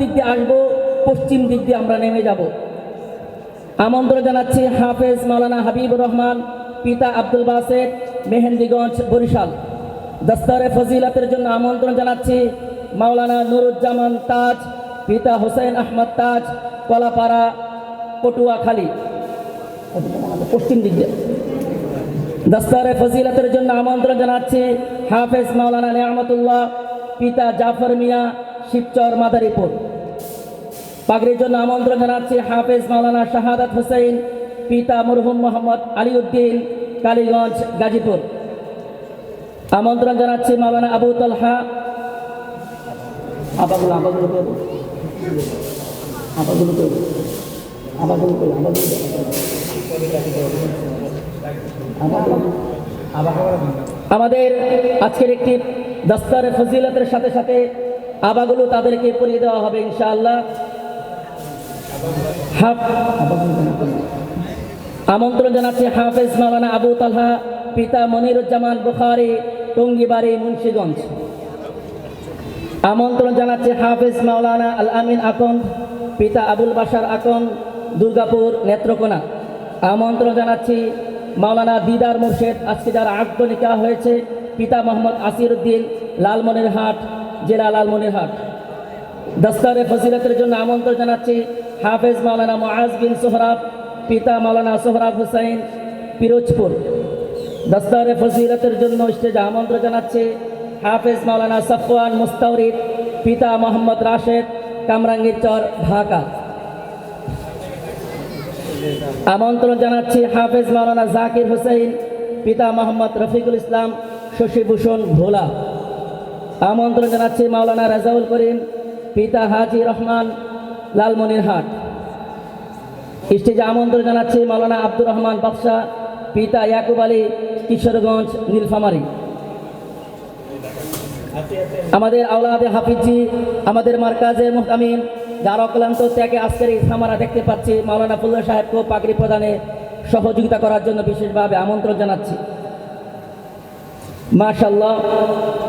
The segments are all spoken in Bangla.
দিক দিয়ে আসব, পশ্চিম দিক দিয়ে আমরা নেমে যাব। আমন্ত্রণ জানাচ্ছি হাফেজ মাওলানা হাবিবুর রহমান, পিতা আব্দুল বাসেদ মেহেন্দিগঞ্জ, বরিশাল। দস্তারে ফজিলাতের জন্য আমন্ত্রণ জানাচ্ছি মাওলানা নুরুজ্জামান তাজ, পিতা হোসেন আহমদ তাজ, কলাপাড়া, পটুয়াখালী। পশ্চিম দিক দিয়ে। দস্তরে ফজিলতের জন্য আমন্ত্রণ জানাচ্ছি হাফেজ মাওলানা নিয়ামতুল্লাহ, পিতা জাফর মিয়া শিবচর মাদারীপুর। পাগড়ির জন্য আমন্ত্রণ জানাচ্ছি হাফেজ মাওলানা শাহাদাত হোসেন, পিতা মরহুম মোহাম্মদ আলীউদ্দিন, কালীগঞ্জ, গাজীপুর। আমন্ত্রণ জানাচ্ছি মাওলানা আবু তলহা। আমাদের আজকের একটি দস্তারে ফজিলতের সাথে সাথে আবাগুলো তাদেরকে পরিয়ে দেওয়া হবে, ইনশাআল্লাহ। আমন্ত্রণ জানাচ্ছি হাফেজ মাওলানা আবু তালহা, পিতা মনিরুজ্জামান বুখারি, টঙ্গিবাড়ি, মুন্সীগঞ্জ। আমন্ত্রণ জানাচ্ছি হাফেজ মাওলানা আল আমিন আকন, পিতা আবুল বাসার আকন, দুর্গাপুর নেত্রকোনা। আমন্ত্রণ জানাচ্ছি মাওলানা দিদার মুর্শেদ, আজকে যার আগ্য নিকা হয়েছে, পিতা মোহাম্মদ আসির উদ্দিন লালমনিরহাট জেলা লালমনিরহাট দস্তারে ফজিলতের জন্য আমন্ত্রণ জানাচ্ছি হাফেজ মাওলানা মুআজ বিন সোহরাব, পিতা মাওলানা সোহরাব হুসাইন, পিরোজপুর। দস্তারে ফজিলতের জন্য স্টেজে আমন্ত্রণ জানাচ্ছি হাফেজ মাওলানা সফওয়ান মুস্তাউরিদ, পিতা মোহাম্মদ রাশেদ, কামরাঙ্গীর চর, ঢাকা। আমন্ত্রণ জানাচ্ছি হাফেজ মাওলানা জাকির হোসেন পিতা মোহাম্মদ রফিকুল ইসলাম, শশীভূষণ ভোলা। আমন্ত্রণ জানাচ্ছি মাওলানা রাজাউল করিম, পিতা হাজি রহমান লালমনিরহাট স্টেজে আমন্ত্রণ জানাচ্ছি মাওলানা আব্দুর রহমান বাদশাহ পিতা ইয়াকুব আলী, কিশোরগঞ্জ, নীলফামারী। আমাদের আওলাদে হাফিজি, আমাদের মার্কাজে মোহতামিন যার অক্লান্ত ত্যাগে আজকের এই সামারা দেখতে পাচ্ছি, মাওলানা ফুল্লা সাহেবকে পাগড়ি প্রদানে সহযোগিতা করার জন্য বিশেষভাবে আমন্ত্রণ জানাচ্ছি। মাশাল্লাহ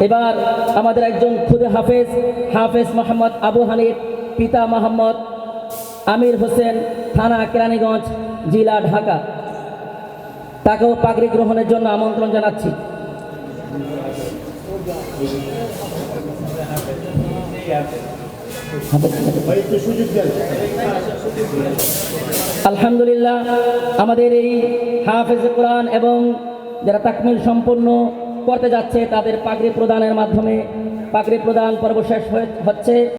এবার আমাদের একজন খুদে হাফেজ হাফেজ মোহাম্মদ আবু হানিফ, পিতা মোহাম্মদ আমির হোসেন, থানা কেরানীগঞ্জ, জেলা ঢাকা। তাকেও পাগড়ি গ্রহণের জন্য আমন্ত্রণ জানাচ্ছি। আলহামদুলিল্লাহ, আমাদের এই হাফেজ কোরআন এবং যারা তাকমিল সম্পন্ন করতে যাচ্ছে তাদের পাগড়ি প্রদানের মাধ্যমে। পাগড়ি প্রদান পর্ব শেষ হচ্ছে।